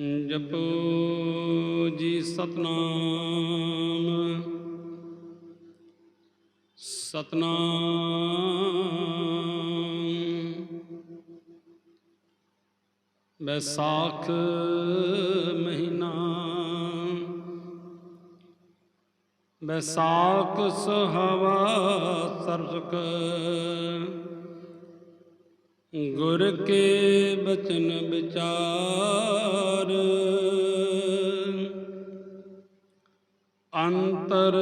ਜਪੋ ਜੀ ਸਤਨਾਮ। ਸਤਨਾਮ। ਬੈਸਾਖ ਮਹੀਨਾ। ਬੈਸਾਖ ਸੁਹਵਾ ਸਰਸੁਕ ਗੁਰ ਕੇ ਬਚਨ ਵਿਚਾਰ। ਅੰਤਰ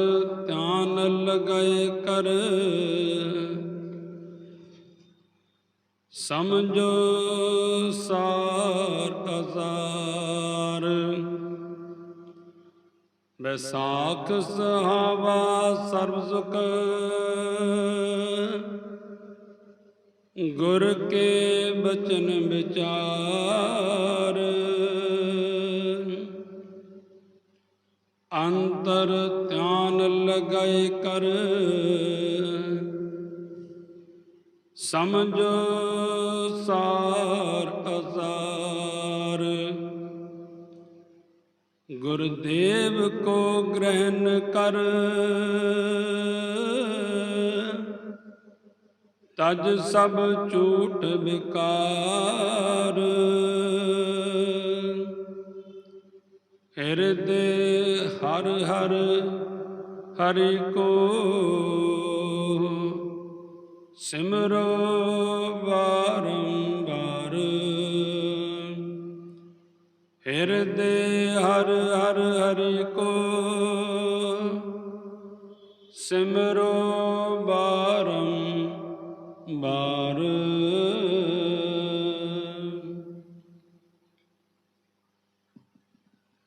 ਧਿਆਨ ਲਗਾਏ ਕਰ। ਸਮਝੋ ਸਾਰ ਅਸਾਰ ਬੈਸਾਖ ਸਹਾਵਾ ਸਰਬ ਸੁਖ। ਗੁਰ ਕੇ ਬਚਨ ਵਿਚਾਰ। ਅੰਤਰ ਧਿਆਨ ਲਗਾਏ ਕਰ। ਸਮਝੋ ਸਾਰ ਅਸਾਰ। ਗੁਰਦੇਵ ਕੋ ਗ੍ਰਹਿਣ ਕਰ। ਤਜ ਸਭ ਝੂਠ ਵਿਕਾਰ। ਹਿਰਦੇ ਹਰ ਹਰ ਹਰਿ ਕੋ ਸਿਮਰੋ ਬਾਰੰਬਾਰ ਹਿਰਦੇ ਹਰ ਹਰ ਹਰਿ ਕੋ ਸਿਮਰੋ ਬਾਰੰਬਾਰ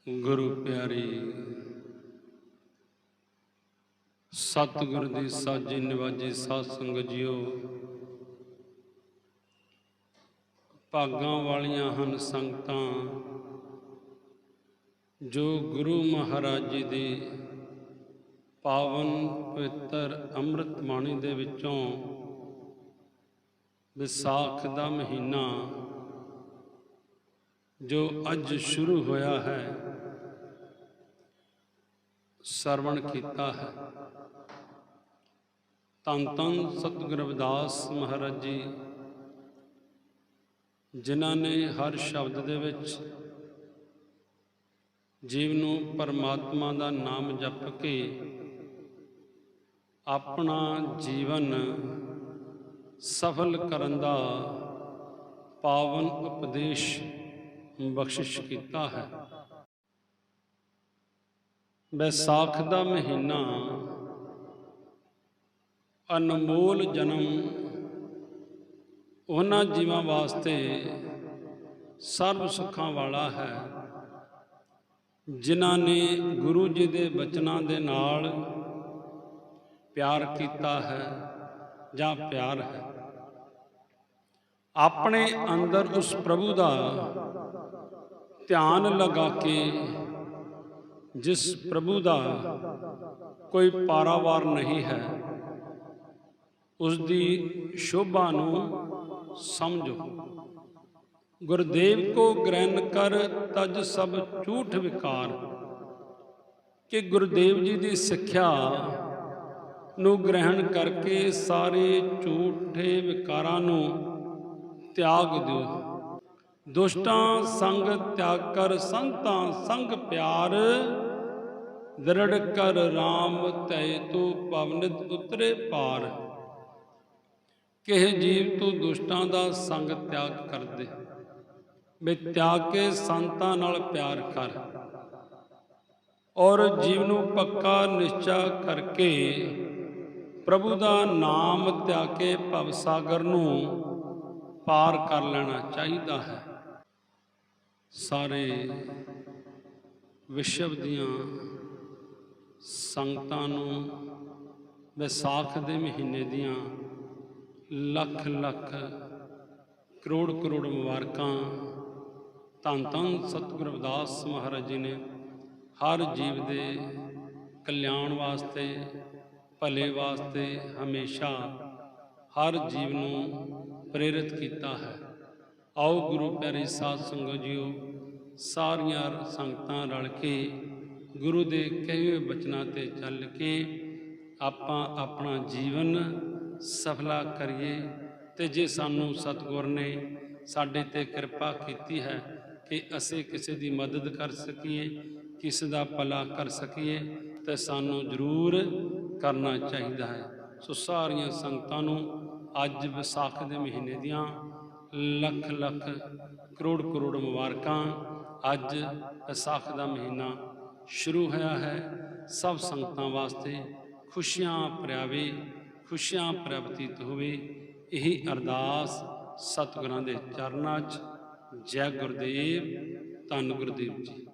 ਗੁਰੂ ਪਿਆਰੀ, ਸਤਿਗੁਰ ਦੀ ਸਾਜੀ ਨਿਵਾਜੀ ਸਾਧ ਸੰਗਤ ਜੀਓ, ਭਾਗਾਂ ਵਾਲੀਆਂ ਹਨ ਸੰਗਤਾਂ, ਜੋ ਗੁਰੂ ਮਹਾਰਾਜ ਜੀ ਦੀ ਪਾਵਨ ਪਵਿੱਤਰ ਅੰਮ੍ਰਿਤ ਬਾਣੀ ਦੇ ਵਿੱਚੋਂ ਵਿਸਾਖ ਦਾ ਮਹੀਨਾ ਜੋ ਅੱਜ ਸ਼ੁਰੂ ਹੋਇਆ ਹੈ, ਸਰਵਣ ਕੀਤਾ ਹੈ। ਤਨ ਤਨ ਸਤਿਗੁਰ ਰਵਿਦਾਸ ਮਹਾਰਾਜ ਜੀ, ਜਿਨ੍ਹਾਂ ਨੇ ਹਰ ਸ਼ਬਦ ਦੇ ਵਿੱਚ ਜੀਵ ਨੂੰ ਪਰਮਾਤਮਾ ਦਾ ਨਾਮ ਜਪ ਕੇ ਆਪਣਾ ਜੀਵਨ ਸਫਲ ਕਰਨ ਦਾ ਪਾਵਨ ਉਪਦੇਸ਼ ਬਖਸ਼ਿਸ਼ ਕੀਤਾ ਹੈ। ਬੈਸਾਖ ਦਾ ਮਹੀਨਾ ਅਨਮੋਲ ਜਨਮ ਉਹਨਾਂ ਜੀਵਾਂ ਵਾਸਤੇ ਸਰਬ ਸੁੱਖਾਂ ਵਾਲਾ ਹੈ, ਜਿਨ੍ਹਾਂ ਨੇ ਗੁਰੂ ਜੀ ਦੇ ਬਚਨਾਂ ਦੇ ਨਾਲ ਪਿਆਰ ਕੀਤਾ ਹੈ ਜਾਂ ਪਿਆਰ ਹੈ। ਆਪਣੇ ਅੰਦਰ ਉਸ ਪ੍ਰਭੂ ਦਾ ਧਿਆਨ ਲਗਾ ਕੇ ਜਿਸ ਪ੍ਰਭੂ ਦਾ ਕੋਈ ਪਾਰਾਵਾਰ ਨਹੀਂ ਹੈ ਉਸ ਦੀ ਸ਼ੋਭਾ ਨੂੰ ਸਮਝੋ। ਗੁਰਦੇਵ ਕੋ ਗ੍ਰਹਿਣ ਕਰ ਤਜ ਸਭ ਝੂਠ ਵਿਕਾਰ, ਕਿ ਗੁਰਦੇਵ ਜੀ ਦੀ ਸਿੱਖਿਆ ਨੂੰ ਗ੍ਰਹਿਣ ਕਰਕੇ ਸਾਰੇ ਝੂਠੇ ਵਿਕਾਰਾਂ ਨੂੰ ਤਿਆਗ ਦਿਓ। ਦੁਸ਼ਟਾਂ ਸੰਗ ਤਿਆਗ ਕਰ, ਸੰਤਾਂ ਸੰਗ ਪਿਆਰ। ਦਰੜ ਕਰ RAM ਤੈ ਤੂ ਪਵਨਿਤ ਉਤਰੇ ਪਾਰ। ਕਿਹ ਜੀਵ ਤੂੰ ਦੁਸ਼ਟਾਂ ਦਾ ਸੰਗ ਤਿਆਗ ਕਰ ਦੇ ਵੇ ਤਿਆਗ ਕੇ ਸੰਤਾਂ ਨਾਲ ਪਿਆਰ ਕਰ। ਔਰ ਜੀਵ ਨੂੰ ਪੱਕਾ ਨਿਸ਼ਚਾ ਕਰਕੇ ਪ੍ਰਭੂ ਦਾ ਨਾਮ ਤਿਆਗ ਕੇ ਭਵ ਸਾਗਰ ਨੂੰ ਪਾਰ ਕਰ ਲੈਣਾ ਚਾਹੀਦਾ ਹੈ। ਸਾਰੇ ਵਿਸ਼ਵ ਦੀਆਂ ਸੰਗਤਾਂ ਨੂੰ ਵਿਸਾਖ ਦੇ ਮਹੀਨੇ ਦੀਆਂ ਲੱਖ ਲੱਖ, ਕਰੋੜ ਕਰੋੜ ਮੁਬਾਰਕਾਂ ਧੰਨ ਧੰਨ ਸਤਿਗੁਰ ਰਵਿਦਾਸ ਮਹਾਰਾਜ ਜੀ ਨੇ ਹਰ ਜੀਵ ਦੇ ਕਲਿਆਣ ਵਾਸਤੇ, ਭਲੇ ਵਾਸਤੇ ਹਮੇਸ਼ਾ ਹਰ ਜੀਵ ਨੂੰ ਪ੍ਰੇਰਿਤ ਕੀਤਾ ਹੈ। ਆਓ ਗੁਰੂ ਪਿਆਰੇ ਸਾਧ ਸੰਗਤ ਜੀਓ, ਸਾਰੀਆਂ ਸੰਗਤਾਂ ਰਲ ਕੇ ਗੁਰੂ ਦੇ ਕਹੇ ਹੋਏ ਬਚਨਾਂ ਤੇ ਚੱਲ ਕੇ ਆਪਾਂ ਆਪਣਾ ਜੀਵਨ ਸਫਲਾ ਕਰੀਏ ਤੇ ਜੇ ਸਾਨੂੰ ਸਤਿਗੁਰ ਨੇ ਸਾਡੇ ਤੇ ਕਿਰਪਾ ਕੀਤੀ ਹੈ ਕਿ ਅਸੀਂ ਕਿਸੇ ਦੀ ਮਦਦ ਕਰ ਸਕੀਏ, ਕਿਸੇ ਦਾ ਭਲਾ ਕਰ ਸਕੀਏ, ਤੇ ਸਾਨੂੰ ਜ਼ਰੂਰ ਕਰਨਾ ਚਾਹੀਦਾ ਹੈ। ਸੋ ਸਾਰੀਆਂ ਸੰਗਤਾਂ ਨੂੰ ਅੱਜ ਵਿਸਾਖ ਦੇ ਮਹੀਨੇ ਦੀਆਂ ਲੱਖ ਲੱਖ ਕਰੋੜ ਕਰੋੜ ਮੁਬਾਰਕਾਂ। ਅੱਜ ਵਿਸਾਖ ਦਾ ਮਹੀਨਾ ਸ਼ੁਰੂ ਹੋਇਆ ਹੈ। ਸਭ ਸੰਗਤਾਂ ਵਾਸਤੇ ਖੁਸ਼ੀਆਂ ਭਰਿਆਵੇ, ਖੁਸ਼ੀਆਂ ਪ੍ਰਾਪਤੀਤ ਹੋਵੇ। ਇਹੀ ਅਰਦਾਸ ਸਤਿਗੁਰਾਂ ਦੇ ਚਰਨਾਂ 'ਚ। ਜੈ ਗੁਰਦੇਵ, ਧੰਨ ਗੁਰਦੇਵ ਜੀ।